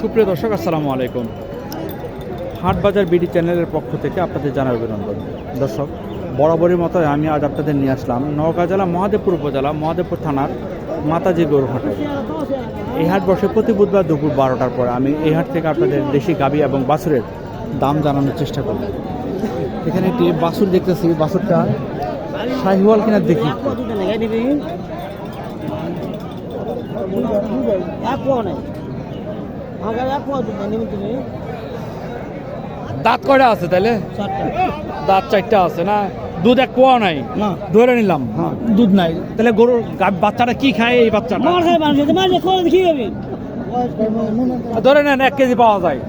সুপ্রিয় দর্শক, আসসালামু আলাইকুম। হাটবাজার বিডি চ্যানেলের পক্ষ থেকে আপনাদের জানাই অভিনন্দন। দর্শক বরাবরের মতো আমি আজ আপনাদের নিয়ে আসলাম নওগাঁ জেলা মহাদেবপুর উপজেলা মহাদেবপুর থানার মাতাজি গরু হাটে এই হাট বসে প্রতি বুধবার দুপুর বারোটার পর আমি এই হাট থেকে আপনাদের দেশি গাবি এবং বাছুরের দাম জানানোর চেষ্টা করব। এখানে একটি বাছুর দেখতেছি, বাছুরটা শাহিওয়াল কিনা দেখি। দাঁত কয়টা আছে তাহলে? দাঁত চারটা আছে না? দুধ এক পোয়া নাই? না। ধরে নিলাম। দুধ নাই। তাহলে গরুর বাচ্চাটা কি খায় এই বাচ্চাটা? মার খায় মানুষ মার খায় কি হবে। ধরে নেন এক কেজি পাওয়া যায়।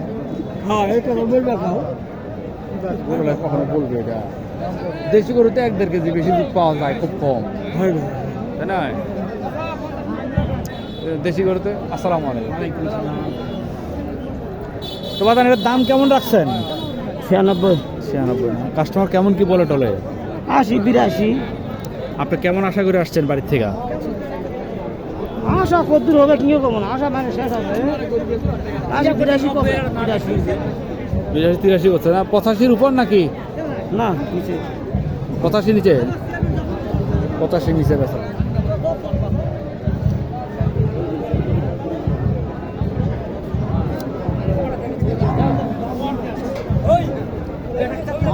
হ্যাঁ কখনো বলবে এটা? দেশি গরুতে এক দেড় কেজি বেশি দুধ পাওয়া যায় খুব কম। হয় তাই না? দেশি গরুতে? আসসালামু আলাইকুম। তো বাদান এটার দাম কেমন রাখছেন? ছিয়ানব্বই। ছিয়ানব্বই কাস্টমার কেমন কি বলে টলে? আশি বিরাশি। আপনি কেমন আশা করে আসছেন বাড়ির থেকে? আশা কদ্দুর হবে কি কম না। আশা মানে শেষ হবে আশা বিরাশি বিরাশি। বিরাশি তিরাশি করছে না? পঁচাশির উপর নাকি? না নিচে। পঁচাশি নিচে? পঁচাশি নিচে বেচা।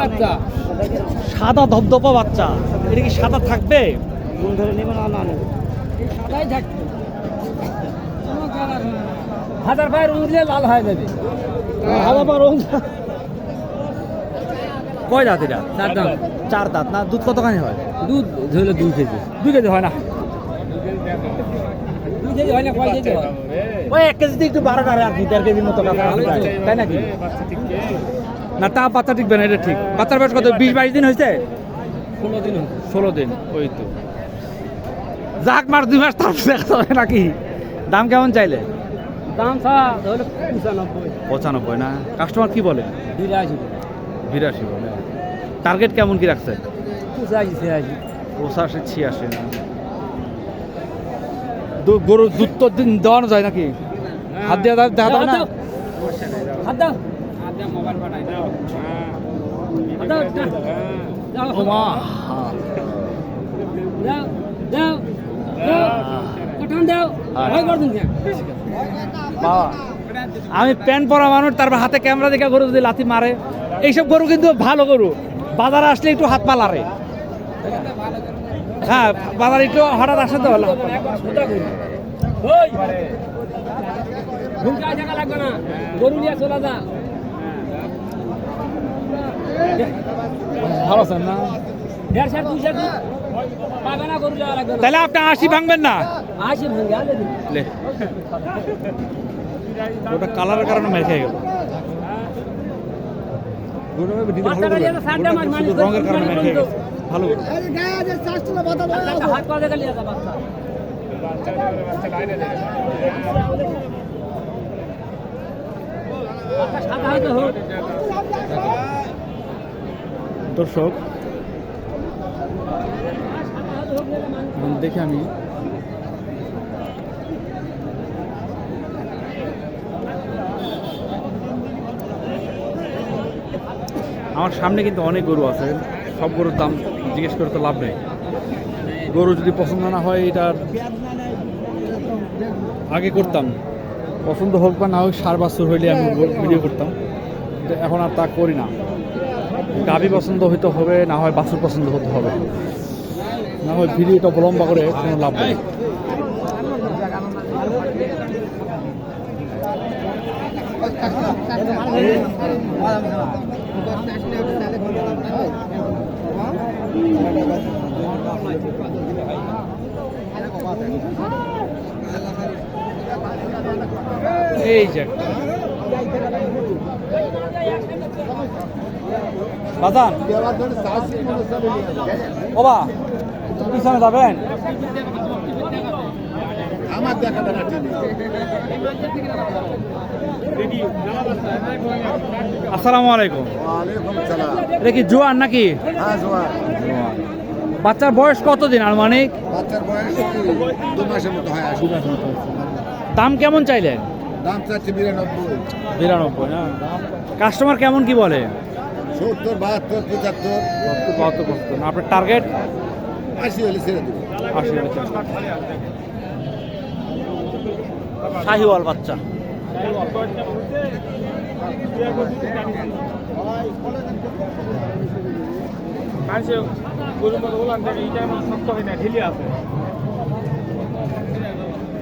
বাচ্চা সাদা ধপধপা বাচ্চা। এটা কি সাদা থাকবে? মন ধরে নেবে না না সাদাই থাকবে। হাজার পায়ের উঠলে লাল হয়ে যাবে। হাজার পায়ের কয় দাঁত এটা? চার দাম চার দাঁত। না দুধ কতখানি হয়? দুধ ধরলে দুই কেজি। দুই কেজি হয় না। দুই কেজি হয় না কয় কেজি হয়? ওই এক কেজিতে একটু বারোটা আর কি দেড় কেজির মতো যায়। তাই নাকি? না তা বাচ্চা টিকবে না এটা ঠিক। বাচ্চার বয়স কত? বিশ বাইশ দিন হয়েছে? ষোলো দিন ষোলো দিন ওই তো। যাক মাস দুই মাস তারপর দেখা যাবে নাকি? দাম কেমন চাইলে? দাম পঁচানব্বই। পঁচানব্বই না? কাস্টমার কি বলে? বিরাশি। বিরাশি বলে। টার্গেট কেমন কি রাখছে? পঁচাশি ছিয়াশি। পঁচাশি ছিয়াশি না? দু- গরু দুধ তো দিন দেওয়ানো যায় নাকি? হাত দিয়ে দেখা যাবে না? আমি প্যান্ট পরা মানুষ, তারপর হাতে ক্যামেরা দেখে গরু যদি লাথি মারে। এইসব গরু কিন্তু ভালো গরু। বাজারে আসলে একটু হাত পা লারে হ্যাঁ বাজারে একটু হঠাৎ আসলে তো। হলো ওই ঘুমটা জায়গা লাগবে না। গরু নিয়ে চলে যা। ভালো আছেন না? দেড় দুই সার পাবে না গরু যাওয়া লাগবে তাহলে আপনি আশি ভাঙবেন না? লে। ওটা কালারের কারণে মেরে খেয়ে গেল। রঙের কারণে মেরে খেয়ে গেছে। ভালো হাত পা দেখে লিয়ে যা বাচ্চা। বাচ্চা সাদা হয়তো হোক দর্শক দেখে আমি আমার সামনে কিন্তু অনেক গরু আছে। সব গরুর দাম জিজ্ঞেস করে তো লাভ নেই। গরু যদি পছন্দ না হয়, এটার আগে করতাম। পছন্দ হোক বা না হোক সার বাছুর হইলে আমি ভিডিও করতাম। কিন্তু এখন আর তা করি না। গাভি পছন্দ হইতে হবে না হয় বাছুর পছন্দ হতে হবে। না হয় ভিডিওটা লম্বা করে কোনো লাভ নেই। এই যে। বাজান। যাবেন? আসসালামু আলাইকুম। এটা কি জোয়ার নাকি? বাচ্চার বয়স কতদিন, আনুমানিক? বাচ্চার বয়স দু মাসের মতো হয় দাম কেমন চাইলেন? দাম চাচ্ছে বিরানব্বই। বিরানব্বই না? কাস্টমার কেমন কি বলে? সত্তর বাহাত্তর পঁচাত্তর। কত কত না আপনার টার্গেট আশি হলে ছেড়ে দেবো। আশি হাজার শাহিওয়াল বাচ্চা। মানুষে গরুর মতো ওলান থাকে এটা শক্ত হয় না ঢিলি আছে।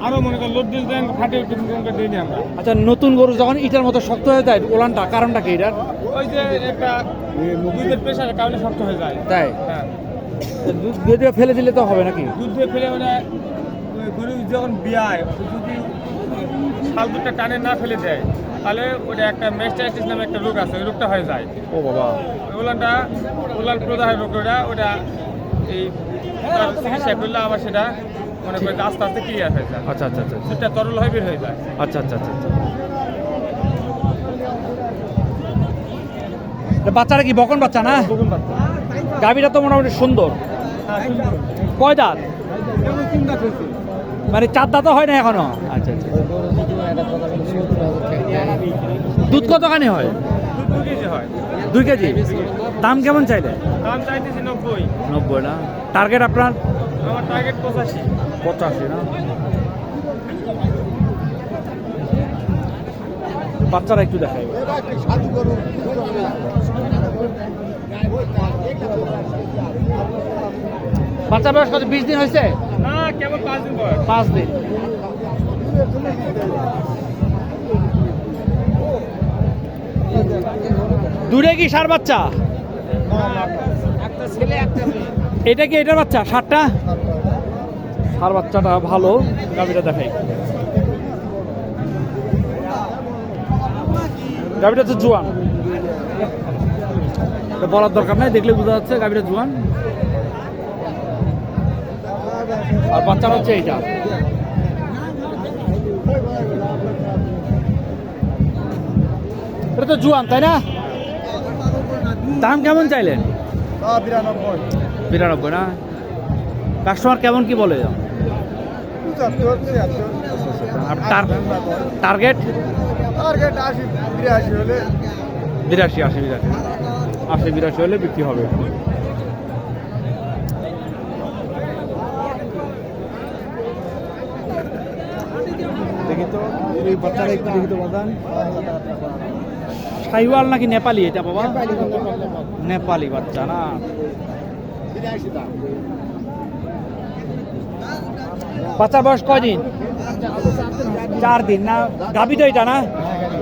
আরও মনে করেন লোড দিল দেন ফাটে উঠে দিই আমরা। আচ্ছা নতুন গরু যখন ইটার মতো শক্ত হয়ে যায় ওলানটা কারণটা কি এটার? ওই যে একটা দুধের প্রেশারের কারণে শক্ত হয়ে যায়। তাই? হ্যাঁ। দুধ দিয়ে ফেলে দিলে তো হবে নাকি? দুধ দিয়ে ফেলে মানে গরু যখন বিয়ায় যদি শাল দুধটা টানে না ফেলে দেয় তাহলে ওটা একটা মেস্টাইটিস নামে একটা রোগ আছে ওই রোগটা হয়ে যায়। ও বাবা। ওলানটা ওলান প্রদাহের রোগ ওটা ওটা এই চিকিৎসা করলে আবার সেটা। মনে আস্তে আস্তে ক্লিয়ার হয়ে যায়। আচ্ছা আচ্ছা আচ্ছা আচ্ছা। দুধটা তরল হয়ে বের হয়ে যায়। আচ্ছা আচ্ছা আচ্ছা আচ্ছা। এটা বাচ্চাটা কি বকন বাচ্চা না? বকুন বাচ্চা। গাভীটা তো মোটামুটি সুন্দর। হ্যাঁ কয় দাঁত? মানে চার দাঁতও হয় না এখনও? আচ্ছা আচ্ছা। দুধ কতখানি হয়? দুধ দু কেজি হয়। দুই কেজি? দাম কেমন চাইলে? দাম চাইতেছি নব্বই। নব্বই না? টার্গেট আপনার? আমার টার্গেট পঁচাশি। পঁচাশি না? বাচ্চারা একটু দেখাই। বাচ্চা বয়স কত? বিশ দিন হয়েছে? না কেবল পাঁচ দিন বয়স। পাঁচ দিন। দূরে কি সার বাচ্চা? একটা ছেলে একটা মেয়ে। এটা কি এটার বাচ্চা? সারটা? সার বাচ্চাটা ভালো, গাভিটা দেখাই। গাভিটা হচ্ছে জোয়ান। বলার দরকার নাই, দেখলে বোঝা যাচ্ছে গাভিটা জোয়ান। আর বাচ্চাটা হচ্ছে এইটা। এটা তো জোয়ান, তাই না? দাম কেমন চাইলেন? বিরানব্বই। বিরানব্বই না? কাস্টমার কেমন কি বলে? টার্গেট টার্গেট আশি বিরাশি হলে বিরাশি আশি বিরাশি। আশি বিরাশি হলে বিক্রি হবে। সাইওয়াল নাকি নেপালি এটা বাবা? নেপালি বাচ্চা না? বাচ্চার বয়স কয়দিন চার দিন না? গাবি তো এটা না?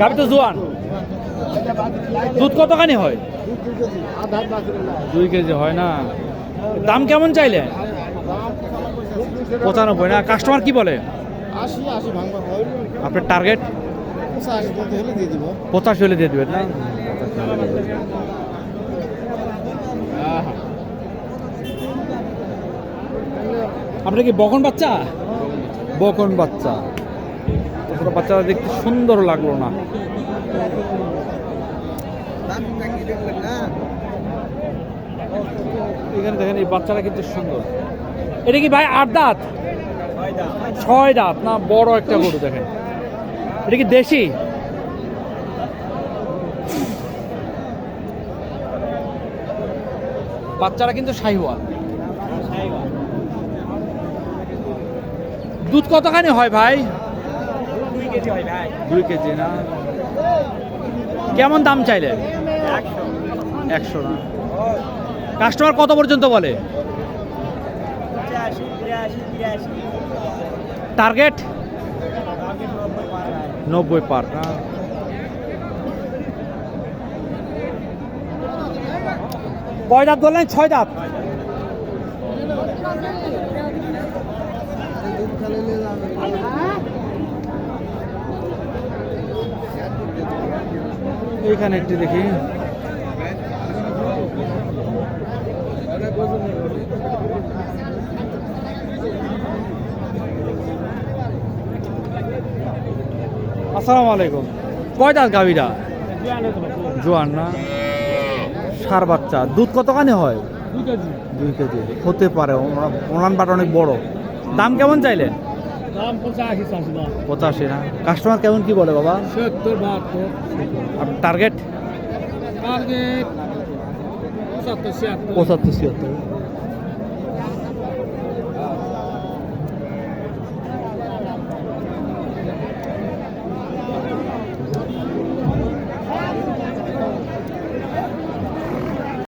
গাবি তো জোয়ান। দুধ কতখানি হয়? দুই কেজি হয় না। দাম কেমন চাইলে? পঁচানব্বই না? কাস্টমার কি বলে? আপনার টার্গেট আশি হলে দিয়ে পঁচাশি হলে দিয়ে দেবেন না? আপনার কি বকন বাচ্চা? বকন বাচ্চা। বাচ্চারা দেখতে সুন্দর লাগল না। এখানে দেখেন এই বাচ্চারা কিন্তু সুন্দর। এটা কি ভাই আট দাঁত। ছয় দাঁত না বড় একটা গরু দেখেন। এটা কি দেশি? বাচ্চারা কিন্তু শাহিওয়াল। দুধ কতখানি হয় ভাই? দুই কেজি না? কেমন দাম চাইলেন একশো। না। কাস্টমার কত পর্যন্ত বলে? টার্গেট? নব্বই পার না? কয় দাঁত বললেন ছয় দাঁত। এইখানে একটি দেখি। আসসালামু আলাইকুম। কয় দাঁত গাভীরা জোয়ান না সার বাচ্চা। দুধ কতখানি হয়? দুই কেজি। হতে পারে ওনার- বাট অনেক বড়। দাম কেমন চাইলেন? পঁচাশি না। কাস্টমার কেমন কি বলে বাবা? টার্গেট? পঁচাত্তর ছিয়াত্তর।